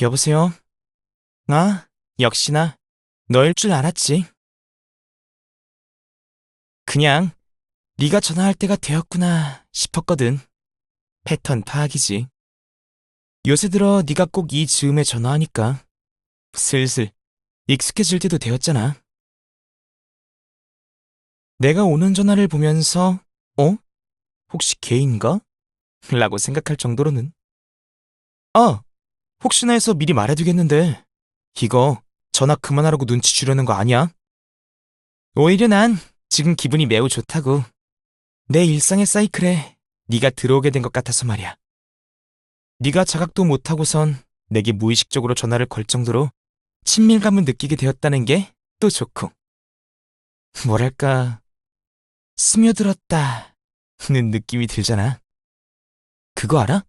여보세요? 아, 역시나 너일 줄 알았지. 그냥 네가 전화할 때가 되었구나 싶었거든. 패턴 파악이지. 요새 들어 네가 꼭 이 즈음에 전화하니까 슬슬 익숙해질 때도 되었잖아. 내가 오는 전화를 보면서 어? 혹시 개인가? 라고 생각할 정도로는 아, 혹시나 해서 미리 말해두겠는데 이거 전화 그만하라고 눈치 주려는 거 아니야? 오히려 난 지금 기분이 매우 좋다고. 내 일상의 사이클에 네가 들어오게 된 것 같아서 말이야. 네가 자각도 못하고선 내게 무의식적으로 전화를 걸 정도로 친밀감을 느끼게 되었다는 게 또 좋고. 뭐랄까, 스며들었다는 느낌이 들잖아. 그거 알아?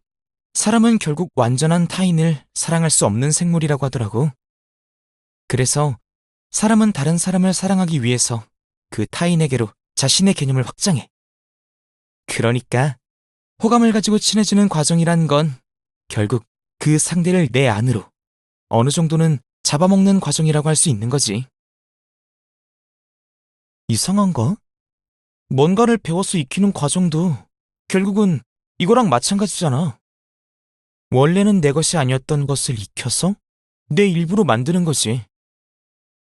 사람은 결국 완전한 타인을 사랑할 수 없는 생물이라고 하더라고. 그래서 사람은 다른 사람을 사랑하기 위해서 그 타인에게로 자신의 개념을 확장해. 그러니까 호감을 가지고 친해지는 과정이란 건 결국 그 상대를 내 안으로 어느 정도는 잡아먹는 과정이라고 할 수 있는 거지. 이상한가? 뭔가를 배워서 익히는 과정도 결국은 이거랑 마찬가지잖아. 원래는 내 것이 아니었던 것을 익혀서 내 일부로 만드는 거지.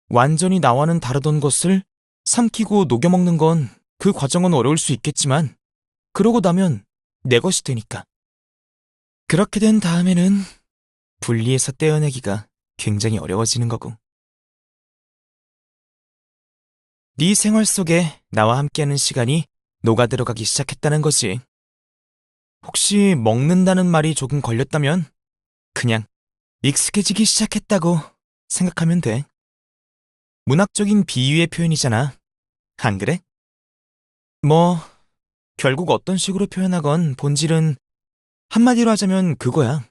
완전히 나와는 다르던 것을 삼키고 녹여먹는 건 그 과정은 어려울 수 있겠지만 그러고 나면 내 것이 되니까. 그렇게 된 다음에는 분리해서 떼어내기가 굉장히 어려워지는 거고. 네 생활 속에 나와 함께하는 시간이 녹아들어가기 시작했다는 거지. 혹시 먹는다는 말이 조금 걸렸다면 그냥 익숙해지기 시작했다고 생각하면 돼. 문학적인 비유의 표현이잖아. 안 그래? 뭐, 결국 어떤 식으로 표현하건 본질은 한마디로 하자면 그거야.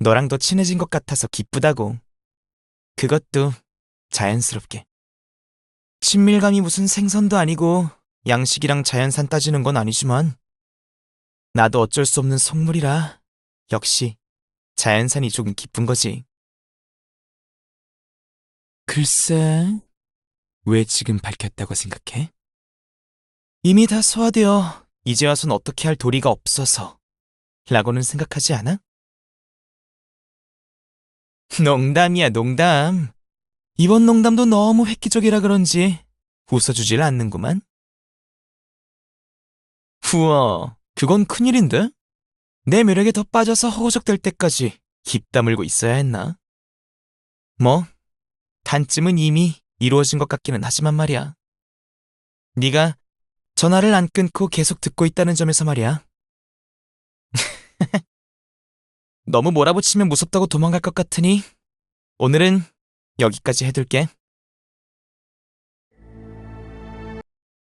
너랑 더 친해진 것 같아서 기쁘다고. 그것도 자연스럽게. 친밀감이 무슨 생선도 아니고 양식이랑 자연산 따지는 건 아니지만 나도 어쩔 수 없는 속물이라 역시 자연산이 조금 기쁜 거지. 글쎄, 왜 지금 밝혔다고 생각해? 이미 다 소화되어 이제 와선 어떻게 할 도리가 없어서 라고는 생각하지 않아? 농담이야, 농담. 이번 농담도 너무 획기적이라 그런지 웃어주질 않는구만. 우와, 그건 큰일인데? 내 매력에 더 빠져서 허우적될 때까지 입 다물고 있어야 했나? 뭐, 단쯤은 이미 이루어진 것 같기는 하지만 말이야. 네가 전화를 안 끊고 계속 듣고 있다는 점에서 말이야. 너무 몰아붙이면 무섭다고 도망갈 것 같으니 오늘은 여기까지 해둘게.